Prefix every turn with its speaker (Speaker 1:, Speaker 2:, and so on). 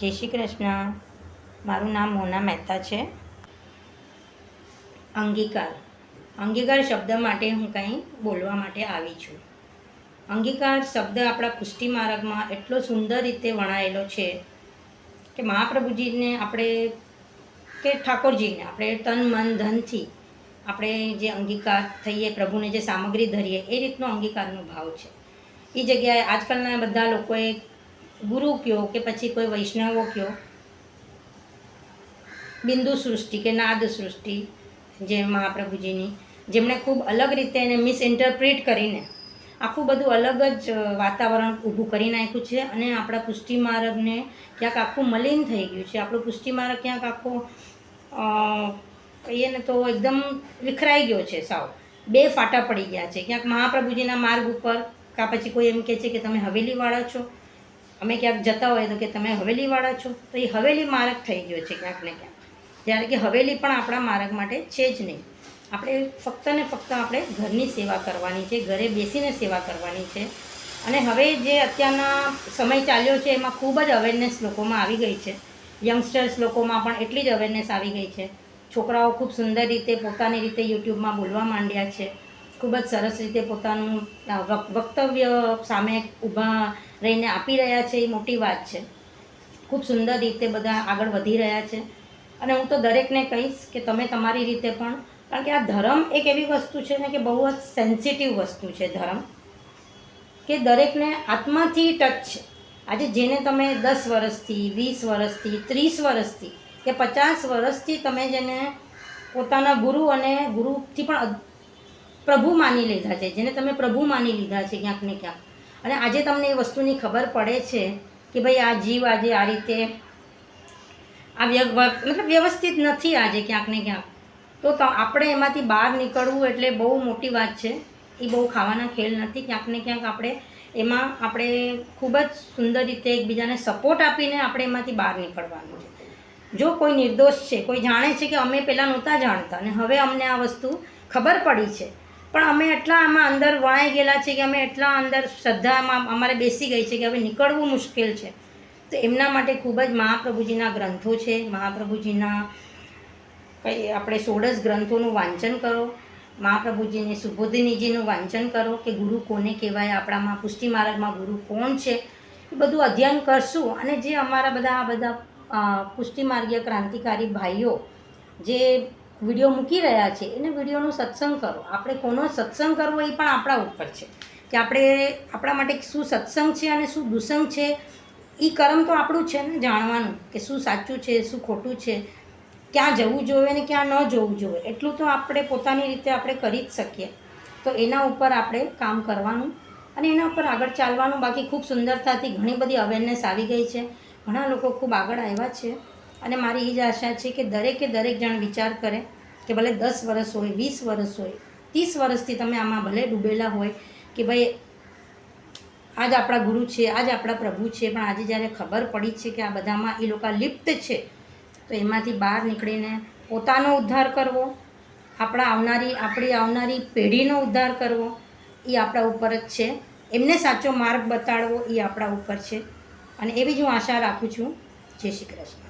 Speaker 1: જય શ્રી કૃષ્ણ. મારું નામ મોના મહેતા છે. અંગીકાર. અંગીકાર શબ્દ માટે હું કંઈ બોલવા માટે આવી છું. અંગીકાર શબ્દ આપણા પુષ્ટિ માર્ગમાં એટલો સુંદર રીતે વણાયેલો છે કે મહાપ્રભુજીને આપણે કે ઠાકોરજીને આપણે તન, મન, ધનથી આપણે જે અંગીકાર થઈએ, પ્રભુને જે સામગ્રી ધરીએ, એ રીતનો અંગીકારનો ભાવ છે. એ જગ્યાએ આજકાલના બધા લોકોએ ગુરુ કયો કે પછી કોઈ વૈષ્ણવો કયો? બિંદુ સૃષ્ટિ કે નાદ સૃષ્ટિ, જે મહાપ્રભુજીની. જેમણે ખૂબ અલગ રીતે એને મિસઇન્ટરપ્રિટ કરીને આખું બધું અલગ જ વાતાવરણ ઊભું કરી નાખ્યું છે અને આપણા પુષ્ટિ માર્ગને ક્યાંક આખું મલિન થઈ ગયું છે. આપણું પુષ્ટિ માર્ગ ક્યાંક આખો કહીએ ને તો એકદમ વિખરાઈ ગયો છે સાવ. બે ફાટા પડી ગયા છે. ક્યાંક મહાપ્રભુજીના માર્ગ ઉપર, કાં પછી કોઈ એમ કહે છે કે તમે હવેલીવાળા છો. અમે ક્યાંક જતા હોય તો કે તમે હવેલીવાળા છો, તો એ હવેલી માર્ગ થઈ ગયો છે ક્યાંક ને ક્યાંક. જ્યારે કે હવેલી પણ આપણા માર્ગ માટે છે જ નહીં. આપણે ફક્ત ને ફક્ત આપણે ઘરની સેવા કરવાની છે, ઘરે બેસીને સેવા કરવાની છે. અને હવે જે અત્યારના સમય ચાલ્યો છે, એમાં ખૂબ જ અવેરનેસ લોકોમાં આવી ગઈ છે. યંગસ્ટર્સ લોકોમાં પણ એટલી જ અવેરનેસ આવી ગઈ છે. છોકરાઓ ખૂબ સુંદર રીતે પોતાની રીતે યુટ્યુબમાં બોલવા માંડ્યા છે. ખૂબ જ સરસ રીતે પોતાનું વક્તવ્ય સામે ઊભા રહીને આપી રહ્યા છે, એ મોટી વાત છે. ખૂબ સુંદર રીતે બધા આગળ વધી રહ્યા છે. અને હું તો દરેકને કહીશ કે તમે તમારી રીતે પણ, કારણ કે આ ધર્મ એક એવી વસ્તુ છે ને કે બહુ જ સેન્સિટિવ વસ્તુ છે ધર્મ, કે દરેકને આત્માથી ટચ છે. આજે જેને તમે દસ વર્ષથી, વીસ વર્ષથી, ત્રીસ વર્ષથી કે પચાસ વર્ષથી તમે જેને પોતાના ગુરુ અને ગુરુથી પણ પ્રભુ માની લીધા છે, જેને તમે પ્રભુ માની લીધા છે ક્યાંક ને ક્યાંક અને આજે તમને એ વસ્તુની ખબર પડે છે કે ભાઈ આ જીવ આજે આ રીતે આ મતલબ વ્યવસ્થિત નથી આજે ક્યાંક ને ક્યાંક. તો ત- આપણે એમાંથી બહાર નીકળવું એટલે બહુ મોટી વાત છે. એ બહુ ખાવાના ખેલ નથી. ક્યાંક ને ક્યાંક આપણે એમાં આપણે ખૂબ જ સુંદર રીતે એકબીજાને સપોર્ટ આપીને આપણે એમાંથી બહાર નીકળવાનું છે. જો કોઈ નિર્દોષ છે, કોઈ જાણે છે કે અમે પહેલાં નહોતા જાણતા અને હવે અમને આ વસ્તુ ખબર પડી છે પણ અમે એટલા આમાં અંદર વણાઈ ગયેલા છે કે અમે એટલા અંદર શ્રદ્ધામાં અમારે બેસી ગઈ છે કે હવે નીકળવું મુશ્કેલ છે. તો એમના માટે ખૂબ જ મહાપ્રભુજીના ગ્રંથો છે. મહાપ્રભુજીના કંઈ આપણે સોળસ ગ્રંથોનું વાંચન કરો. મહાપ્રભુજીની સુબોધિનીજીનું વાંચન કરો કે ગુરુ કોને કહેવાય, આપણામાં પુષ્ટિ માર્ગમાં ગુરુ કોણ છે? એ બધું અધ્યયન કરશું. અને જે અમારા બધા આ બધા પુષ્ટિ માર્ગીય ક્રાંતિકારી ભાઈઓ, જે વીડિયો મૂકી રહ્યા છે, એને વિડીયોનું સત્સંગ કરો. આપણે કોનો સત્સંગ કરવો એ પણ આપણા ઉપર છે. કે આપણે આપણા માટે શું સત્સંગ છે અને શું દુસંગ છે એ કર્મ તો આપણું છે ને જાણવાનું, કે શું સાચું છે, શું ખોટું છે. ક્યાં જવું જોઈએ ને ક્યાં ન જવું જોઈએ, એટલું તો આપણે પોતાની રીતે આપણે કરી જ શકીએ. તો એના ઉપર આપણે કામ કરવાનું અને એના ઉપર આગળ ચાલવાનું. બાકી ખૂબ સુંદરતાથી ઘણી બધી અવેરનેસ આવી ગઈ છે. ઘણા લોકો ખૂબ આગળ આવ્યા છે. અને મારી એ જ આશા છે કે દરેકે દરેક જણ વિચાર કરે કે ભલે દસ વર્ષ હોય, વીસ વર્ષ હોય, ત્રીસ વર્ષથી તમે આમાં ભલે ડૂબેલા હોય કે ભાઈ, આજ આપણા ગુરુ છે, આજ આપણા પ્રભુ છે, પણ આજે જ્યારે ખબર પડી છે કે આ બધામાં એ લોકો લિપ્ત છે, તો એમાંથી બહાર નીકળીને પોતાનો ઉદ્ધાર કરવો, આપણા આવનારી, આપણી આવનારી પેઢીનો ઉદ્ધાર કરવો, એ આપણા ઉપર જ છે. એમને સાચો માર્ગ બતાડવો એ આપણા ઉપર છે. અને એવી જ હું આશા રાખું છું. જય શ્રી કૃષ્ણ.